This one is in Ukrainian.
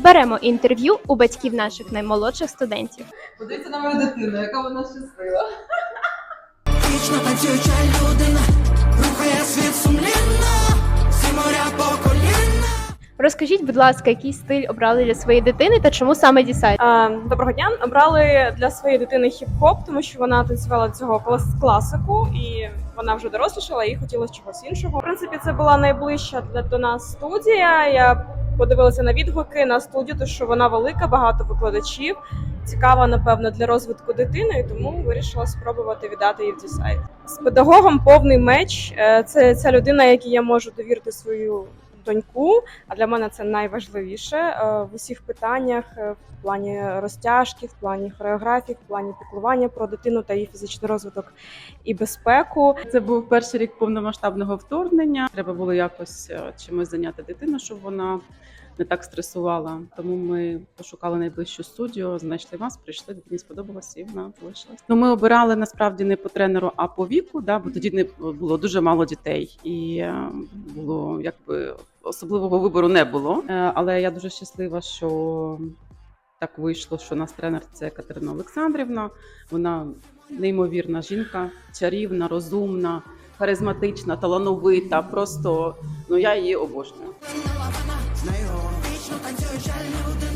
Беремо інтерв'ю у батьків наших наймолодших студентів. Подивіться на мою дитину, яка вона щаслива. Вічно танцююча людина, рухає світ сумлінно, всі моря по коліна. Розкажіть, будь ласка, який стиль обрали для своєї дитини та чому саме дісайд? Е, Доброго дня. Обрали для своєї дитини хіп-хоп, тому що вона танцювала цього клас- класику, і вона вже дорослішала, і хотілося чогось іншого. В принципі, це була найближча для до нас студія. Я подивилася на відгуки на студію, тому що вона велика, багато викладачів. Цікава, напевно, для розвитку дитини, тому вирішила спробувати віддати її в дизайн. З педагогом повний меч. Е, Це ця людина, якій я можу довірити свою доньку. А для мене це найважливіше е, в усіх питаннях е, в плані розтяжки, в плані хореографії, в плані піклування про дитину та її фізичний розвиток і безпеку. Це був перший рік повномасштабного вторгнення. Треба було якось е, чимось зайняти дитину, щоб вона не так стресувала. Тому ми пошукали найближчу студію, знайшли вас, прийшли, дитині сподобалося, і вона залишилась. Ну, ми обирали насправді не по тренеру, а по віку, да, бо тоді не було дуже мало дітей, і е, було якби особливого вибору не було. Е, Але я дуже щаслива, що так вийшло, що нас тренер це Катерина Олександрівна. Вона неймовірна жінка, чарівна, розумна, харизматична, талановита. Просто ну я її обожнюю. I you do?